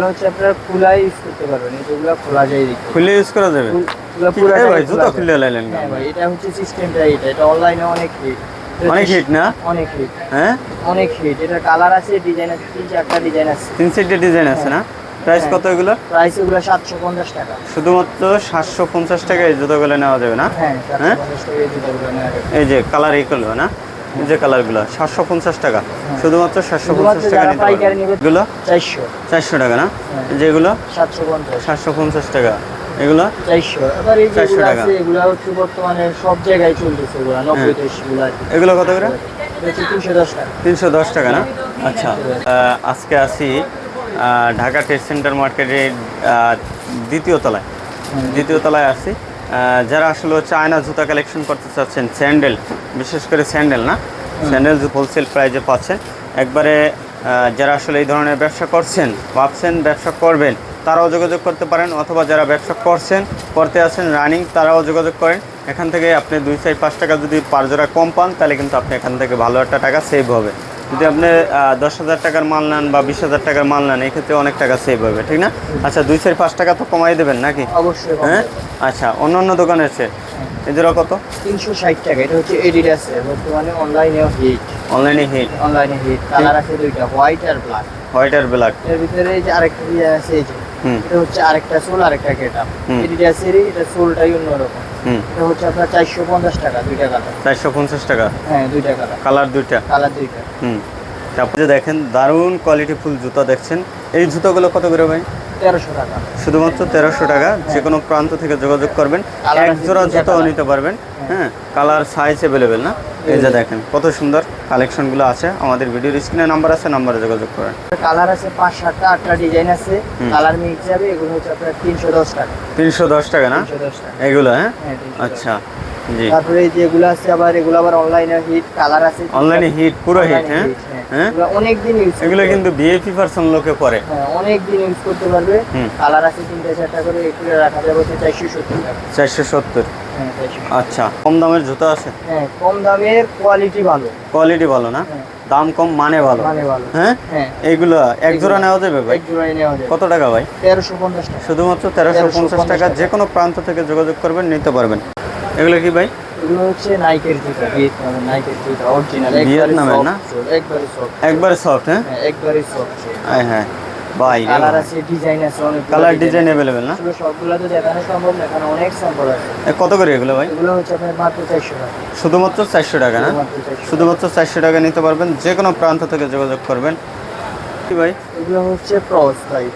এগুলো হচ্ছে আপনার খোলা ইউজ করতে পারবেন। এই খোলা যায় খুলে ইউজ করা যাবে? এগুলো ভাই, ভাই খুলে লাইলেন হ্যাঁ ভাই এটা হচ্ছে সিস্টেমটা এটা এটা অনলাইনে অনেক হিট অনেক হিট না? অনেক হিট হ্যাঁ? অনেক হিট এটা কালার আছে ডিজাইন আছে তিন চারটা ডিজাইন আছে। তিন সেটের ডিজাইন আছে না? প্রাইস হ্যাঁ। কত এগুলো? প্রাইস এগুলো সাতশো পঞ্চাশ টাকা। শুধুমাত্র সাতশো পঞ্চাশ টাকায় জুতোগুলো নেওয়া যাবে না? হ্যাঁ হ্যাঁ? এই জুতাগুলো নেওয়া যাবে। এই যে কালার এইগুলো না? এই যে কালারগুলো সাতশো পঞ্চাশ টাকা। শুধুমাত্র সাতশো পঞ্চাশ টাকা এগুলো? চারশো। চারশো টাকা না? হ্যাঁ। যেগুলো? সাতশো পঞ্চাশ। সাতশো পঞ্চাশ টাকা। এগুলো? চারশো। 400 টাকা। এগুলো হচ্ছে বর্তমানে সব জায়গায় চলতেছে এগুলো হ্যাঁ। কত করে? তিনশো দশ টাকা। তিনশো দশ টাকা না? আচ্ছা। আজকে আসি ঢাকা ট্রেড সেন্টার মার্কেটের দ্বিতীয় তলায়। দ্বিতীয় তলায় আসি। যারা আসলে চায়না জুতা কালেকশন করতে চাচ্ছেন স্যান্ডেল বিশেষ করে স্যান্ডেল না? স্যান্ডেল হোলসেল প্রাইজে পাচ্ছেন একবারে যারা আসলে এই ধরনের ব্যবসা করছেন ভাবছেন ব্যবসা করবেন তারাও যোগাযোগ করতে পারেন অথবা যারা ব্যবসা করছেন করতে আছেন রানিং তারাও যোগাযোগ করেন। এখান থেকে আপনি দুই চার পাঁচ টাকা যদি পার জোড়া কম পান তাহলে কিন্তু আপনি এখান থেকে ভালো একটা টাকা সেভ হবে। যদি আপনি দশ হাজার টাকার মাল নেন বা বিশ হাজার টাকার মাল নেন এক্ষেত্রে অনেক টাকা সেভ হবে ঠিক না? আচ্ছা দুই চার পাঁচ টাকা তো কমাই দেবেন নাকি? অবশ্যই হ্যাঁ? আচ্ছা অন্য অন্য দোকানে আছে এদেরও কত? তিনশো ষাট টাকা। এটা হচ্ছে এডিডাসের বর্তমানে অনলাইনেও হিট অনলাইনে হিট অনলাইনে হিট কালার আছে দুইটা হোয়াইট আর ব্ল্যাক হোয়াইট আর ব্ল্যাক এর ভিতরে এই যে আরেকটা ডিজাইন আছে এই যে এটা হচ্ছে আরেকটা সোল আরেকটা গেটআপ হুম। এডিডাসেরই এটা সোলটাই অন্যরকম। হুম। এটা হচ্ছে আপনার চারশো পঞ্চাশ টাকা দুইটা কালার চারশো পঞ্চাশ টাকা? হ্যাঁ দুইটা কালার কালার দুইটা? কালার দুইটা। হুম। তারপরে দেখেন দারুণ কোয়ালিটি ফুল জুতা দেখছেন। এই জুতাগুলো কত করে ভাই? তেরোশো টাকা। শুধুমাত্র তেরোশো টাকা যে কোনো প্রান্ত থেকে যোগাযোগ করবেন এক জোড়া জুতাও নিতে পারবেন হ্যাঁ। কালার সাইজ অ্যাভেলেবেল না? এই যে দেখেন কত সুন্দর কালেকশনগুলো আছে আমাদের ভিডিওর স্ক্রিনে নাম্বার আছে নাম্বারে যোগাযোগ করেন। কালার আছে পাঁচ সাতটা আটটা ডিজাইন আছে কালার মিক্স যাবে এগুলো হচ্ছে আপনার তিনশো দশ টাকা। তিনশো দশ টাকা না? এগুলো হ্যাঁ? হ্যাঁ, 310 আচ্ছা জি। তারপরে যেগুলো আছে আবার এগুলো আবার অনলাইনে হিট কালার আছে অনলাইনে হিট পুরো হিট হ্যাঁ? হ্যাঁ? হ্যাঁ অনেক দিন ইউজ এগুলো কিন্তু পার্সন লোকে পরে হ্যাঁ অনেক দিন ইউজ করতে পারবে। হুম। কালার আছে তিনটা চারটা করে রাখা যাবে হচ্ছে চারশো সত্তর। চারশো সত্তর। হ্যাঁ আচ্ছা কম দামের জুতা আছে? হ্যাঁ কম দামের কোয়ালিটি ভালো। কোয়ালিটি ভালো না? হ্যাঁ। দাম কম মানে ভালো। মানে হ্যাঁ? হ্যাঁ। এইগুলো এক জোড়া নেওয়া যাবে ভাই? কত টাকা ভাই? তেরোশো পঞ্চাশ শুধুমাত্র তেরোশো পঞ্চাশ টাকা। যে কোনো প্রান্ত থেকে যোগাযোগ করবেন নিতে পারবেন। এগুলো কি ভাই? এগুলো হচ্ছে নাইকের জুতা ভিয়েতনামের নাইকের জুতা অরিজিনাল ভিয়েতনামের না? একবারে সফট একবারে সফট হ্যাঁ? হ্যাঁ একবারে সফট হ্যাঁ হ্যাঁ ভাই কালার আছে ডিজাইন আছে অনেক কালার ডিজাইন না? সবগুলো তো দেখানো সম্ভব না এখানে অনেক স্যাম্পল আছে। কত করে এগুলো ভাই? এগুলো হচ্ছে আপনার মাত্র চারশো টাকা। শুধুমাত্র চারশো টাকা না? শুধুমাত্র চারশো টাকা। নিতে পারবেন যে কোনো প্রান্ত থেকে যোগাযোগ করবেন। কি ভাই? এগুলো হচ্ছে ভাই।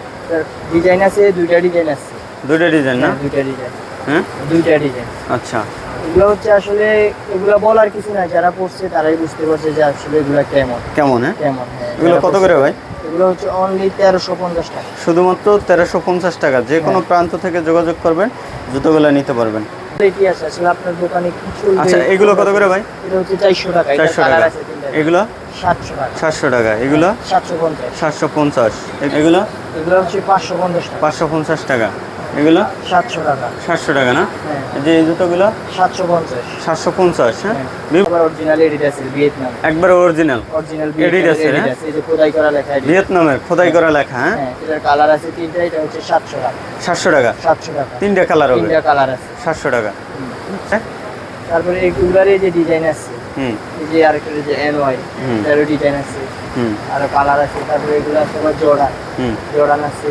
ডিজাইন আছে দুইটা ডিজাইন আছে। দুইটা ডিজাইন না? হ্যাঁ, দুইটা ডিজাইন হ্যাঁ? দুইটা ডিজাইন আচ্ছা। এগুলো হচ্ছে আসলে এগুলো বলার কিছু না যারা পড়ছে তারাই বুঝতে পারছে যে আসলে এগুলো কেমন। কেমন হ্যাঁ? কেমন হ্যাঁ। এগুলো কত করে ভাই? এগুলো হচ্ছে অনলি তেরোশো পঞ্চাশ টাকা। শুধুমাত্র তেরোশো পঞ্চাশ টাকা। যে কোনো প্রান্ত থেকে যোগাযোগ করবেন জুতোগুলো নিতে পারবেন। আপনার দোকানে আচ্ছা এগুলো কত করে ভাই? এটা হচ্ছে চারশো টাকা। চারশো টাকা। এগুলো? সাতশো টাকা। সাতশো টাকা। এগুলো? সাতশো পঞ্চাশ। সাতশো পঞ্চাশ। এগুলো? এগুলো হচ্ছে পাঁচশো পঞ্চাশ পাঁচশো পঞ্চাশ টাকা। এগুলো? সাতশো টাকা। সাতশো টাকা না? হ্যাঁ। যে এই জুতোগুলো? সাতশো পঞ্চাশ। সাতশো পঞ্চাশ। হ্যাঁ। অরিজিনাল এডিডাসের ভিয়েতনাম একবারে অরিজিনাল অরিজিনাল Adidas হ্যাঁ? এই যে খোদাই করা লেখা ভিয়েতনামের খোদাই করা লেখা হ্যাঁ? হ্যাঁ এটার কালার আছে তিনটা এটা হচ্ছে সাতশো টাকা। সাতশো টাকা। সাতশো টাকা। তিনটা কালার হবে। তিনটা কালার আছে। সাতশো টাকা। হ্যাঁ? তারপরে এগুলার এই যে ডিজাইন আছে যে আরেকটা এই যে এন ওয়াই হুম। ডিজাইন আছে হুম। কালার আছে তারপরে এগুলো আছে আবার জর্ডান। হুম। আছে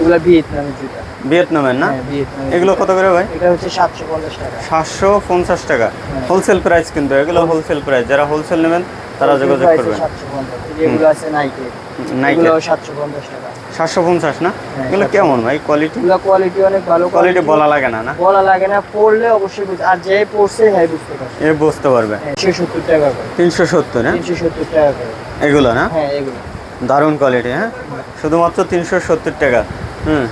এগুলো ভিয়েতনামের জুতা। ভিয়েতনামের না? হ্যাঁ এগুলো কত করে ভাই? এটা হচ্ছে সাতশো পঞ্চাশ টাকা। সাতশো পঞ্চাশ টাকা। হ্যাঁ। হোলসেল প্রাইস কিন্তু এগুলো হোলসেল প্রাইস যারা হোলসেল নেবেন তারা যোগাযোগ করবেন। পঞ্চাশ। আছে নাইকে নাইকে সাতশো পঞ্চাশ টাকা। সাতশো পঞ্চাশ না? হ্যাঁ, এগুলো কেমন ভাই? কোয়ালিটি কোয়ালিটি অনেক ভালো কোয়ালিটি বলা লাগে না না? বলা লাগে না পড়লে অবশ্যই আর যে পড়ছে হ্যাঁ বুঝতে পারছে এ বুঝতে পারবে। একশো সত্তর টাকা তিনশো সত্তর হ্যাঁ? তিনশো সত্তর টাকা এগুলো না? হ্যাঁ এগুলো। দারুণ কোয়ালিটি হ্যাঁ? শুধুমাত্র তিনশো সত্তর টাকা। হুম।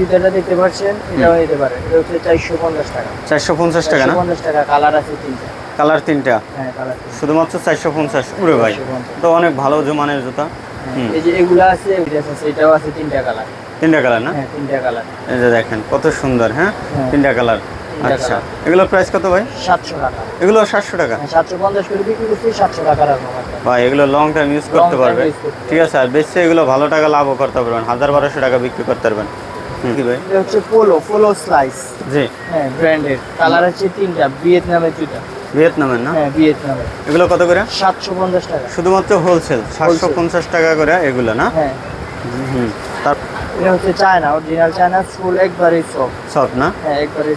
জুতাটা দেখতে পাচ্ছেন? এটাও এটা হচ্ছে চারশো পঞ্চাশ টাকা। চারশো পঞ্চাশ টাকা না? পঞ্চাশ টাকা কালার আছে তিনটা। কালার তিনটা। হ্যাঁ কালার শুধুমাত্র চারশো পঞ্চাশ। উড়ে ভাই। তো অনেক ভালো জমানের জুতা। এই যে এগুলো আছে আছে এটাও আছে তিনটা কালার। তিনটা কালার না? হ্যাঁ তিনটা কালার। এই যে দেখেন কত সুন্দর হ্যাঁ? হ্যাঁ। তিনটা কালার। আচ্ছা। এগুলো প্রাইস কত ভাই? সাতশো টাকা। এগুলো সাতশো টাকা? হ্যাঁ, সাতশো পঞ্চাশ করে বিক্রি করছি সাতশো টাকা ভাই এগুলো লং টাইম ইউজ করতে পারবে। ঠিক আছে আর বেশি এগুলো ভালো টাকা লাভও করতে পারবেন। হাজার বারোশো টাকা বিক্রি করতে পারবেন। কি ভাই। এটা হচ্ছে পোলো পোলো স্লাইস জি। হ্যাঁ ব্র্যান্ডের কালার আছে তিনটা ভিয়েতনামের দুইটা। ভিয়েতনামের না? হ্যাঁ ভিয়েতনামের। এগুলো কত করে? সাতশো পঞ্চাশ টাকা। শুধুমাত্র হোলসেল সাতশো পঞ্চাশ টাকা করে এগুলো না? হ্যাঁ। হুম তার এটা হচ্ছে চায়না অরিজিনাল চায়না ফুল একবারেই না? হ্যাঁ একবারেই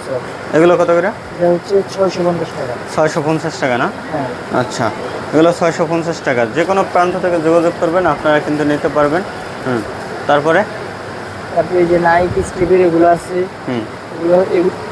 এগুলো কত করে? এটা হচ্ছে ছয়শো পঞ্চাশ টাকা। ছয়শো পঞ্চাশ টাকা না? হ্যাঁ। আচ্ছা এগুলো ছয়শো পঞ্চাশ টাকা। যে কোনো প্রান্ত থেকে যোগাযোগ করবেন আপনারা কিন্তু নিতে পারবেন। হুম তারপরে? তারপরে এই যে নাইকি এগুলো আছে। হুম।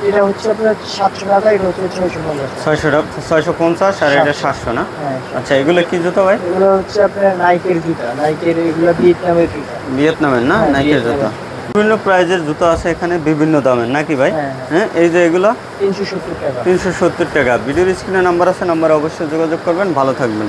এটা হচ্ছে আপনার সাতশো টাকা এটা হচ্ছে ছয়শো পঞ্চাশ টাকা। ছয়শো টাকা ছয়শো পঞ্চাশ আর এটা সাতশো। না? হ্যাঁ। আচ্ছা এগুলো কি জুতো ভাই? এগুলো হচ্ছে আপনার নাইকের জুতা। নাইকের এগুলো ভিয়েতনামের জুতা। ভিয়েতনামের না? হ্যাঁ, নাইকের জুতো। বিভিন্ন প্রাইজের জুতো আছে এখানে বিভিন্ন দামের নাকি ভাই? হ্যাঁ, হ্যাঁ এই যে এগুলো? তিনশো সত্তর টাকা। তিনশো সত্তর টাকা। ভিডিওর স্ক্রিনে নাম্বার আছে নাম্বারে অবশ্যই যোগাযোগ করবেন। ভালো থাকবেন।